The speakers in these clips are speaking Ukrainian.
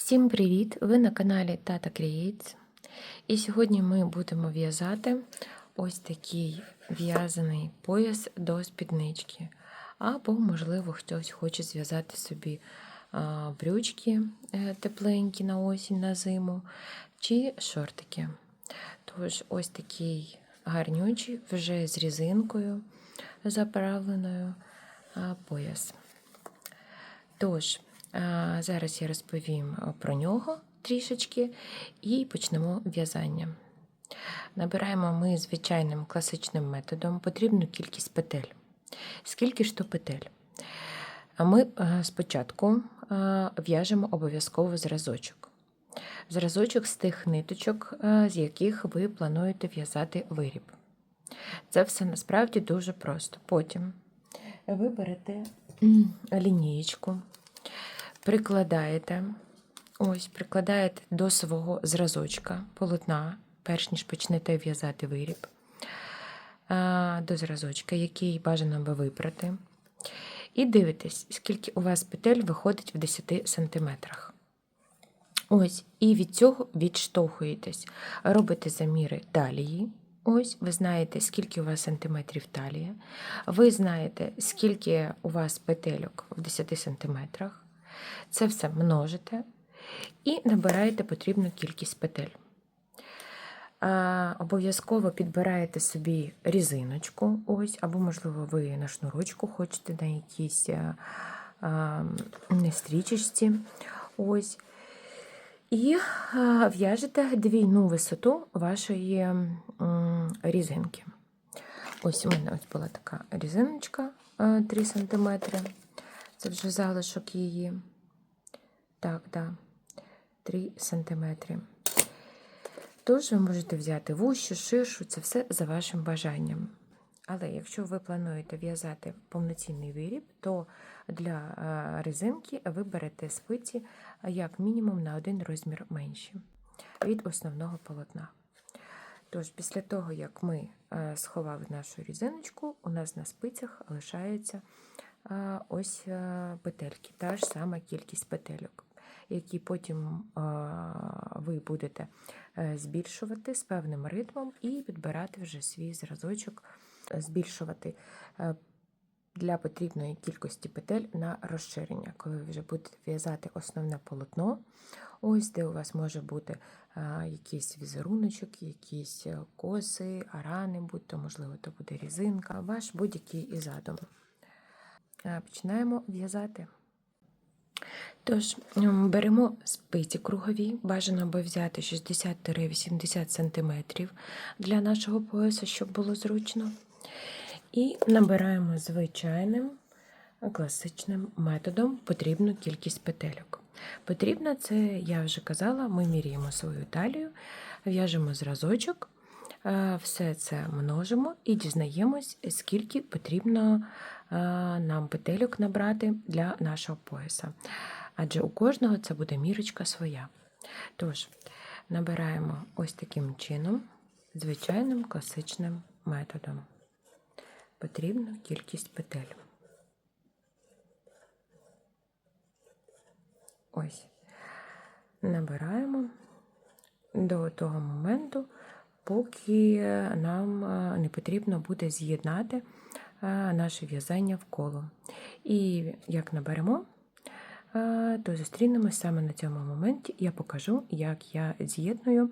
Всім привіт! Ви на каналі Tata Creates. І сьогодні ми будемо в'язати ось такий в'язаний пояс до спіднички. Або, можливо, хтось хоче зв'язати собі брючки е, тепленькі на осінь, на зиму, чи шортики. Тож, ось такий гарнючий, вже з різинкою заправленою пояс. Тож, зараз я розповім про нього трішечки і почнемо в'язання. Набираємо ми звичайним класичним методом потрібну кількість петель. Скільки ж то петель? Ми спочатку в'яжемо обов'язково зразочок. Зразочок з тих ниточок, з яких ви плануєте в'язати виріб. Це все насправді дуже просто. Потім ви берете лінієчку, прикладаєте, ось, прикладаєте до свого зразочка полотна, перш ніж почнете в'язати виріб, до зразочка, який бажано би випрати. І дивитесь, скільки у вас петель виходить в 10 сантиметрах. Ось, і від цього відштовхуєтесь. Робите заміри талії. Ось, ви знаєте, скільки у вас сантиметрів талія. Ви знаєте, скільки у вас петельок в 10 сантиметрах. Це все множите і набираєте потрібну кількість петель. Обов'язково підбираєте собі різиночку, ось, або, можливо, ви на шнурочку хочете на якійсь а, а, стрічечці. Ось. І в'яжете двійну висоту вашої різинки. Ось у мене ось була така різиночка 3 см. Це вже залишок її. Так, да, 3 см. Тож ви можете взяти вущу, ширшу, це все за вашим бажанням. Але якщо ви плануєте в'язати повноцінний виріб, то для е, резинки ви берете спиці як мінімум на один розмір менші від основного полотна. Тож, після того, як ми е, сховали нашу різиночку, у нас на спицях лишається е, ось петельки, та ж сама кількість петельок, які потім ви будете збільшувати з певним ритмом і підбирати вже свій зразочок збільшувати е, для потрібної кількості петель на розширення, коли ви вже будете в'язати основне полотно, ось де у вас може бути е, якийсь візеруночок, якісь е, коси, арани, будь-то, можливо, то буде різинка, ваш будь-який і задум. Починаємо в'язати. Тож, беремо спиці кругові, бажано би взяти 60-80 см для нашого пояса, щоб було зручно. І набираємо звичайним класичним методом потрібну кількість петельок. Потрібно це, я вже казала, ми міряємо свою талію, в'яжемо зразочок, все це множимо і дізнаємось, скільки потрібно нам петельок набрати для нашого пояса. Адже у кожного це буде мірочка своя. Тож, набираємо ось таким чином, звичайним класичним методом потрібну кількість петель. Ось. Набираємо до того моменту, поки нам не потрібно буде з'єднати наше в'язання в коло. І як наберемо, то зустрінемось саме на цьому моменті. Я покажу, як я з'єдную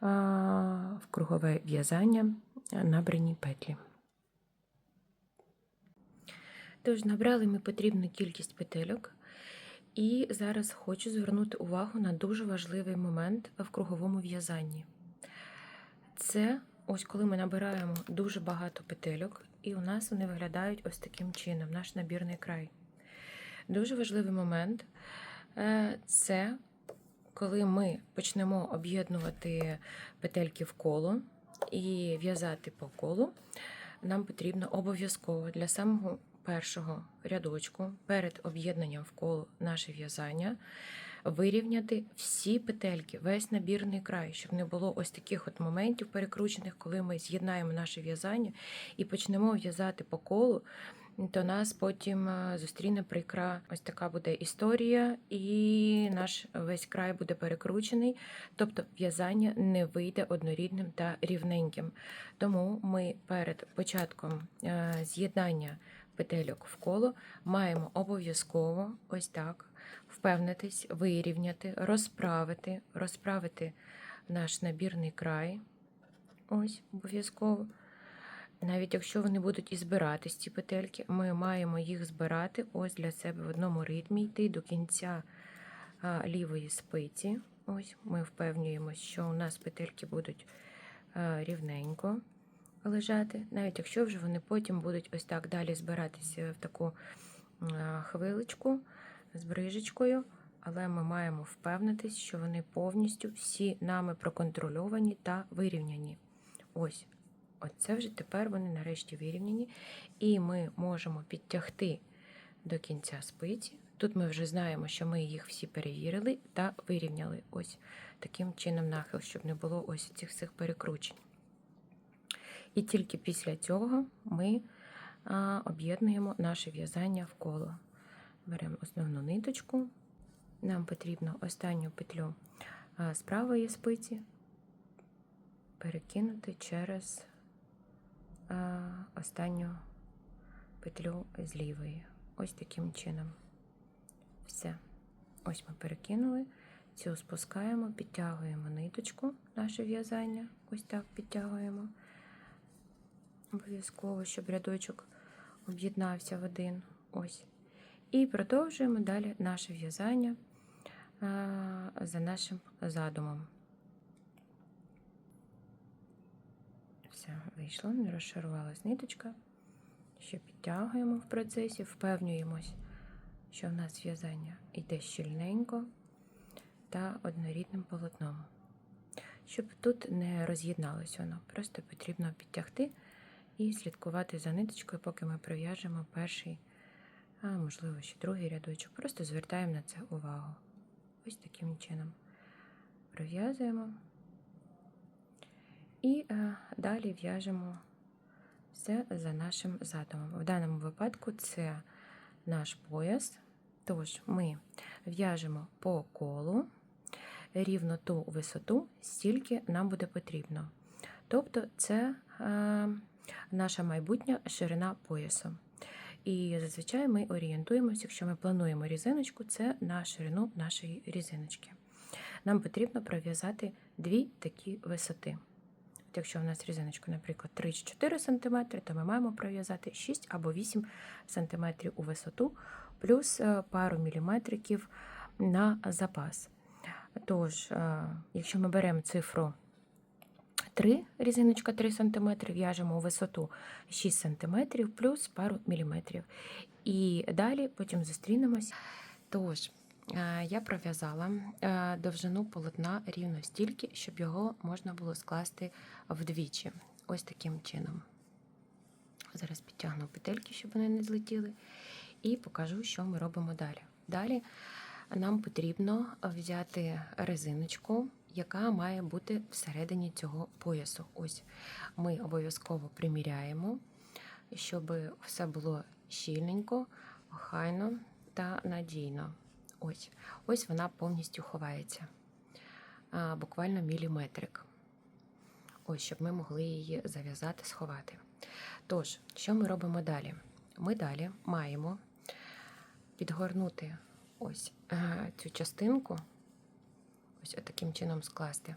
в кругове в'язання набрані петлі. Тож, набрали ми потрібну кількість петельок, і зараз хочу звернути увагу на дуже важливий момент в круговому в'язанні. Це ось коли ми набираємо дуже багато петельок, і у нас вони виглядають ось таким чином, наш набірний край. Дуже важливий момент е, це коли ми почнемо об'єднувати петельки в коло і в'язати по колу, нам потрібно обов'язково для самого першого рядочку перед об'єднанням в коло наше в'язання вирівняти всі петельки, весь набірний край, щоб не було ось таких от моментів перекручених, коли ми з'єднаємо наше в'язання і почнемо в'язати по колу. То нас потім е, зустріне прикра ось така буде історія, і наш весь край буде перекручений, тобто в'язання не вийде однорідним та рівненьким. Тому ми перед початком е, з'єднання петельок в коло маємо обов'язково ось так впевнитись, вирівняти, розправити, розправити наш набірний край. Ось, обов'язково. Навіть якщо вони будуть і збиратись, ці петельки, ми маємо їх збирати ось для себе в одному ритмі, йти до кінця лівої спиці. Ось ми впевнюємося, що у нас петельки будуть рівненько лежати, навіть якщо вже вони потім будуть ось так далі збиратися в таку а, хвиличку з брижечкою. Але ми маємо впевнитись, що вони повністю всі нами проконтрольовані та вирівняні. Ось. Оце вже тепер вони нарешті вирівняні, і ми можемо підтягти до кінця спиці. Тут ми вже знаємо, що ми їх всі перевірили та вирівняли ось таким чином нахил, щоб не було ось цих всіх перекручень. І тільки після цього ми об'єднуємо наше в'язання в коло. Беремо основну ниточку. Нам потрібно останню петлю з правої спиці перекинути через останню петлю з лівої. Ось таким чином. Все. Ось ми перекинули. Цю спускаємо, підтягуємо ниточку, наше в'язання. Ось так підтягуємо. Обов'язково, щоб рядочок об'єднався в один. Ось. І продовжуємо далі наше в'язання за нашим задумом. Все, вийшло, не розшарувалась ниточка. Ще підтягуємо в процесі, впевнюємось, що в нас в'язання йде щільненько та однорідним полотном. Щоб тут не роз'єдналося воно, просто потрібно підтягти і слідкувати за ниточкою, поки ми пров'яжемо перший, а можливо, ще другий рядочок. Просто звертаємо на це увагу. Ось таким чином пров'язуємо. І е, далі в'яжемо все за нашим задумом. В даному випадку це наш пояс. Тож ми в'яжемо по колу рівно ту висоту, стільки нам буде потрібно. Тобто, це е, наша майбутня ширина поясу. І зазвичай ми орієнтуємося, якщо ми плануємо різиночку, це на ширину нашої різиночки. Нам потрібно пров'язати дві такі висоти. От Якщо у нас різиночка, наприклад, 3-4 см, то ми маємо пров'язати 6 або 8 см у висоту, плюс е, пару міліметриків на запас. Тож, е, якщо ми беремо цифру 3, різиночка 3 см, в'яжемо у висоту 6 см плюс пару міліметрів. І далі потім зустрінемось. Тож, е, я пров'язала е, довжину полотна рівно стільки, щоб його можна було скласти вдвічі. Ось таким чином. Зараз підтягну петельки, щоб вони не злетіли, і покажу, що ми робимо далі. Далі нам потрібно взяти резиночку, яка має бути всередині цього поясу. Ось ми обов'язково приміряємо, щоб все було щільненько, охайно та надійно. Ось, ось вона повністю ховається, буквально міліметрик. Ось, щоб ми могли її зав'язати, сховати. Тож, що ми робимо далі? Ми далі маємо підгорнути ось е, цю частинку, ось таким чином скласти.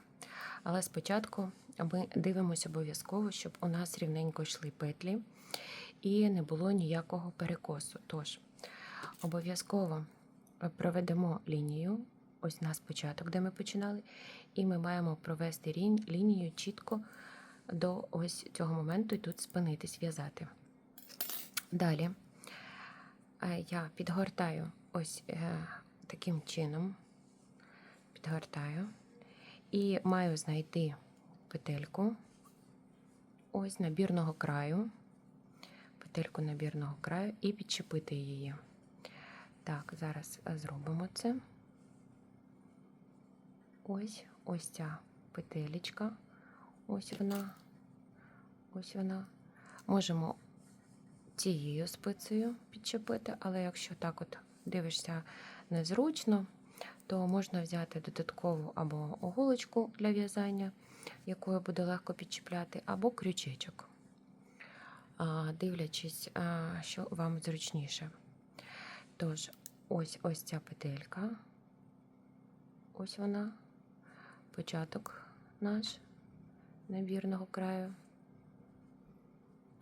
Але спочатку ми дивимося обов'язково, щоб у нас рівненько йшли петлі і не було ніякого перекосу. Тож, обов'язково проведемо лінію. Ось у нас початок, де ми починали, і ми маємо провести лінію чітко до ось цього моменту і тут спинитись, в'язати. Далі е, я підгортаю ось е, таким чином, підгортаю і маю знайти петельку ось набірного краю, петельку набірного краю і підчепити її. Так, зараз е, зробимо це. ось ось ця петелечка. Ось вона. Ось вона. Можемо цією спицею підчепити, але якщо так от дивишся незручно, то можна взяти додаткову або оголочку для в'язання, якою буде легко підчіпляти, або крючечок, дивлячись, що вам зручніше. Тож, ось ось ця петелька. Ось вона, початок наш набірного краю.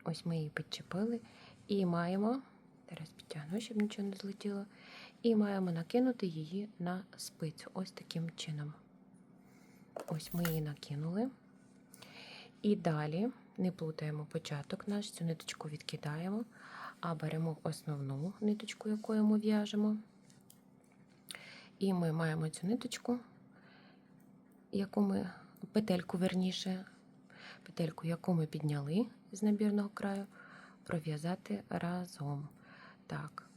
Ось ми її підчепили і маємо, зараз підтягну, щоб нічого не злетіло, і маємо накинути її на спицю. Ось таким чином. Ось ми її накинули. І далі не плутаємо початок наш, цю ниточку відкидаємо, а беремо основну ниточку, якою ми в'яжемо. І ми маємо цю ниточку, яку ми, петельку верніше, петельку, яку ми підняли з набірного краю, пров'язати разом. Так.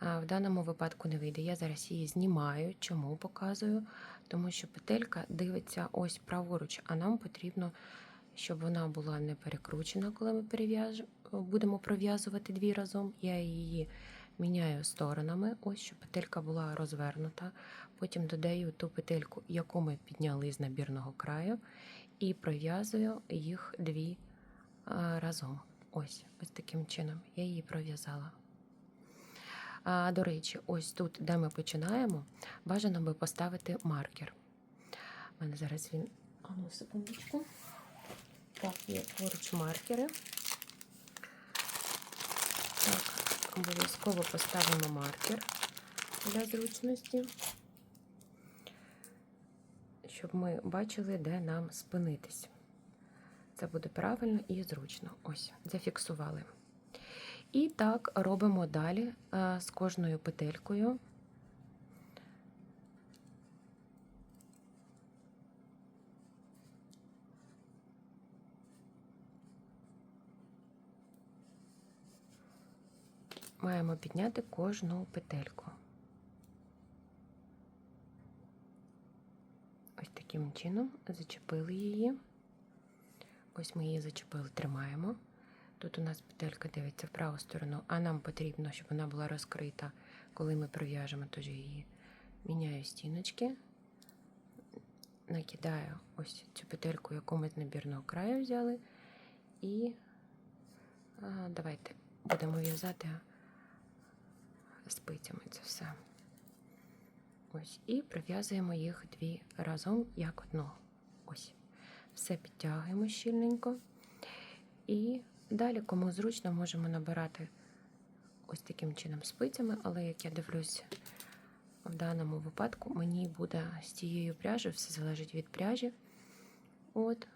В даному випадку не вийде. Я зараз її знімаю. Чому показую? Тому що петелька дивиться ось праворуч, а нам потрібно, щоб вона була не перекручена, коли ми будемо пров'язувати дві разом. Я її міняю сторонами, ось щоб петелька була розвернута. Потім додаю ту петельку, яку ми підняли з набірного краю, і пров'язую їх дві разом. Ось, ось таким чином я її пров'язала. А, До речі, ось тут, де ми починаємо, бажано би поставити маркер. У мене зараз він. А ну, секундочку. Так, є поруч маркери. Так, обов'язково поставимо маркер для зручності, щоб ми бачили, де нам спинитись. Це буде правильно і зручно. Ось, зафіксували. І так робимо далі е, з кожною петелькою. Маємо підняти кожну петельку. Ось таким чином зачепили її. Ось ми її зачепили, тримаємо. Тут у нас петелька дивиться в праву сторону, а нам потрібно, щоб вона була розкрита, коли ми пров'яжемо тож її. Міняю стіночки, накидаю ось цю петельку, яку ми з набірного краю взяли. І а, давайте будемо в'язати спицями це все. Ось, І пров'язуємо їх дві разом як одну. Ось. Все підтягуємо щільненько. І далі, кому зручно, можемо набирати ось таким чином спицями, але як я дивлюсь, в даному випадку мені буде з цією пряжею, все залежить від пряжі. От.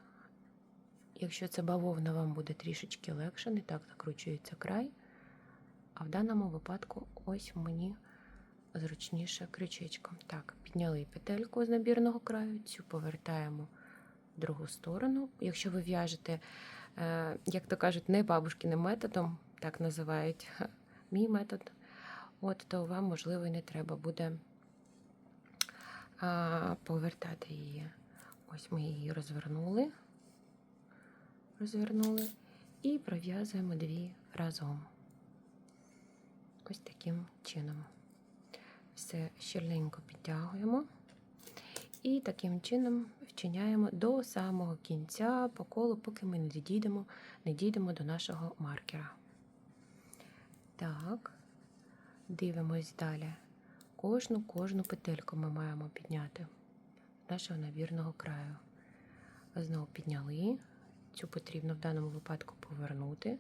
Якщо це бавовна, вам буде трішечки легше, не так накручується край. А в даному випадку ось мені зручніше крючечком. Так, підняли петельку з набірного краю, цю повертаємо в другу сторону. Якщо ви в'яжете, як то кажуть, не бабушкиним методом, так називають мій метод, от, то вам, можливо, не треба буде повертати її. Ось ми її розвернули, розвернули і пров'язуємо дві разом. Ось таким чином. Все щільненько підтягуємо. І таким чином вчиняємо до самого кінця по колу, поки ми не дійдемо, не дійдемо до нашого маркера. Так, дивимось далі. Кожну кожну петельку ми маємо підняти з нашого набірного краю. Знову підняли. Цю потрібно в даному випадку повернути.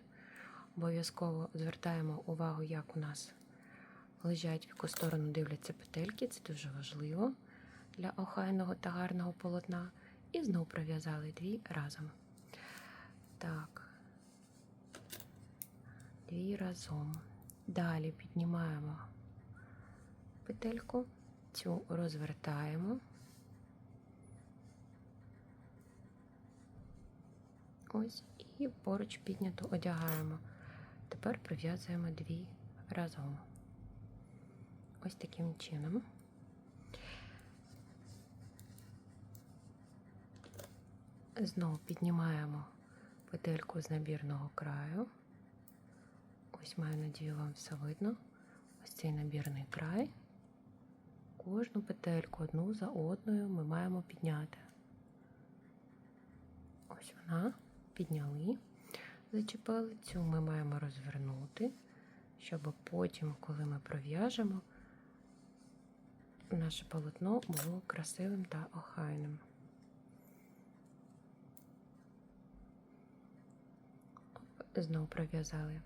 Обов'язково звертаємо увагу, як у нас лежать в яку сторону дивляться петельки. Це дуже важливо для охайного та гарного полотна. І знову пров'язали дві разом. Так, дві разом. Далі піднімаємо петельку, цю розвертаємо. Ось і поруч підняту одягаємо. Тепер прив'язуємо дві разом. Ось таким чином. Знову піднімаємо петельку з набірного краю. Ось маю надію, вам все видно. Ось цей набірний край. Кожну петельку одну за одною ми маємо підняти. Ось вона. Підняли. Зачепили цю ми маємо розвернути, щоб потім, коли ми пров'яжемо, наше полотно було красивим та охайним. Знову пров'язали.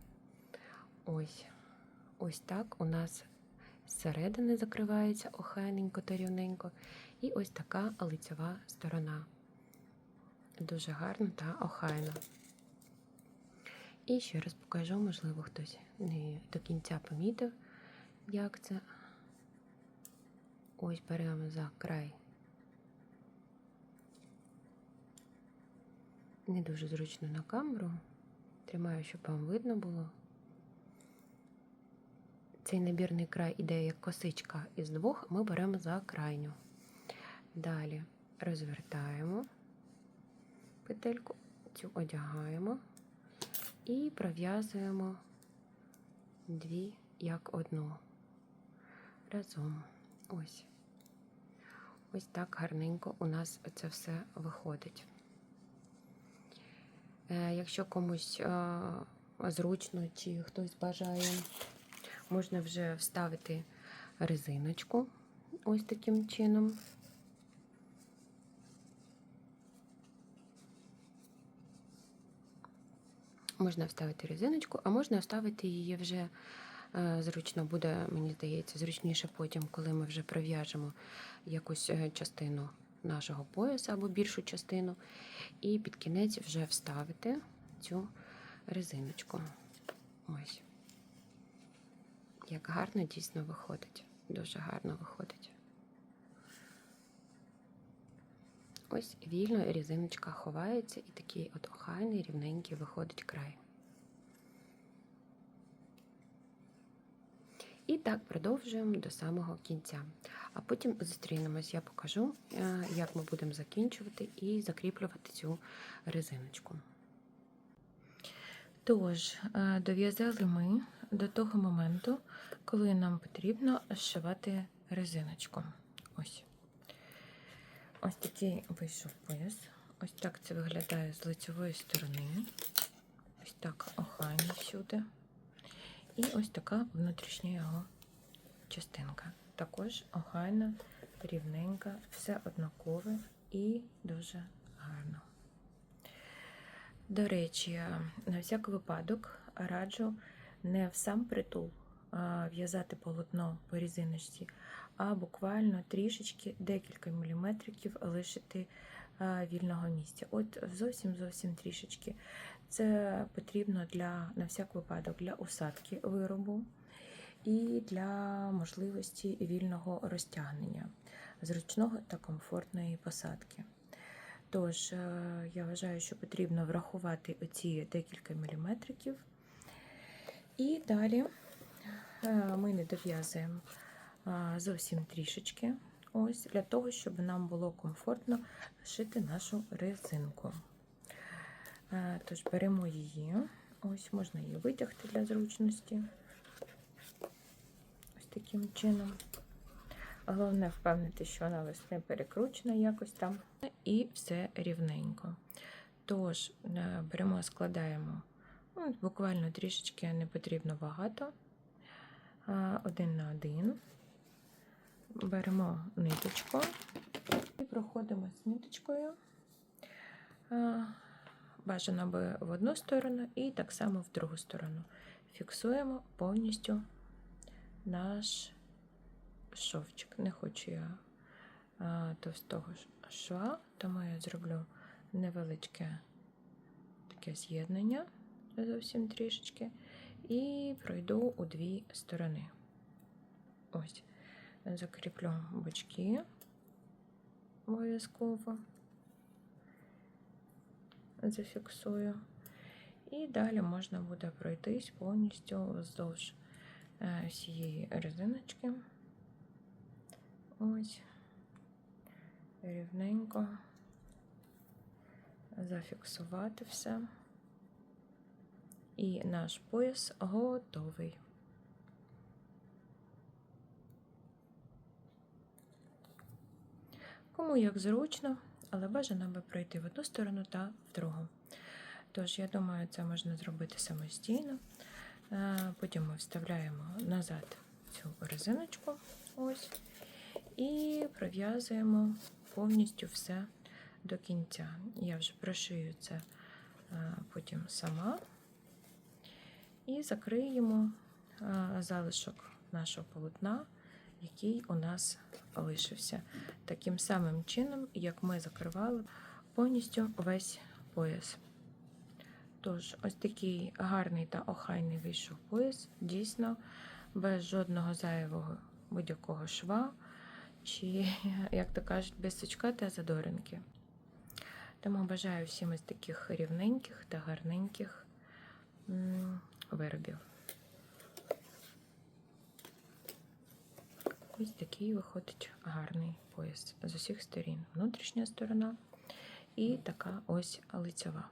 Ось. Ось так у нас зсередини закривається охайненько та рівненько. І ось така лицева сторона. Дуже гарно та охайно. І ще раз покажу, можливо, хтось не до кінця помітив, як це. Ось беремо за край. Не дуже зручно на камеру. Тримаю, щоб вам видно було. Цей набірний край іде як косичка із двох, ми беремо за крайню. Далі розвертаємо петельку, цю одягаємо і пров'язуємо дві як одну. Разом. Ось. Ось так гарненько у нас це все виходить. Е, Якщо комусь е, зручно чи хтось бажає, можна вже вставити резиночку ось таким чином. Можна вставити резиночку, а можна вставити її вже е, зручно буде, мені здається, зручніше потім, коли ми вже пров'яжемо якусь частину нашого пояса або більшу частину, і під кінець вже вставити цю резиночку. Ось. Як гарно дійсно виходить. Дуже гарно виходить. Ось вільно резиночка ховається і такий от охайний, рівненький виходить край. І так продовжуємо до самого кінця. А потім зустрінемось, я покажу, е, як ми будемо закінчувати і закріплювати цю резиночку. Тож, е, дов'язали ми до того моменту, коли нам потрібно зшивати резиночку. Ось. Ось такий вийшов пояс. Ось так це виглядає з лицевої сторони. Ось так охайно всюди. І ось така внутрішня його частинка. Також охайна, рівненька, все однакове і дуже гарно. До речі, на всяк випадок раджу не в сам притул в'язати полотно по різиночці, а буквально трішечки декілька міліметриків лишити вільного місця. От зовсім-зовсім трішечки. Це потрібно для, на всяк випадок для усадки виробу і для можливості вільного розтягнення, зручного та комфортної посадки. Тож, е, я вважаю, що потрібно врахувати оці декілька міліметриків. І далі е, ми не дов'язуємо зовсім трішечки, ось для того, щоб нам було комфортно шити нашу резинку. Е, тож беремо її, ось можна її витягти для зручності. Таким чином. Головне впевнити, що вона ось не перекручена якось там. І все рівненько. Тож, е, беремо, складаємо ну, буквально трішечки не потрібно багато. Один на один. Беремо ниточку і проходимо з ниточкою. Бажано аби в одну сторону і так само в другу сторону. Фіксуємо повністю наш шовчик. Не хочу я товстого шва, тому я зроблю невеличке таке з'єднання зовсім трішечки, і пройду у дві сторони. Ось, закріплю бочки обов'язково, зафіксую. І далі можна буде пройтись повністю вздовж всієї резиночки. Ось, рівненько зафіксувати все. І наш пояс готовий. Кому як зручно, але бажано би пройти в одну сторону та в другу. Тож, я думаю, це можна зробити самостійно. Е, Потім ми вставляємо назад цю резиночку. Ось. І пров'язуємо повністю все до кінця. Я вже прошию це е, потім сама. І закриємо е, залишок нашого полотна, який у нас лишився. Таким самим чином, як ми закривали повністю весь пояс. Тож, ось такий гарний та охайний вийшов пояс, дійсно, без жодного зайвого будь-якого шва, чи, як то кажуть, без сучка та задоринки. Тому бажаю всім ось таких рівненьких та гарненьких виробів. Ось такий виходить гарний пояс з усіх сторін. Внутрішня сторона і така ось лицьова.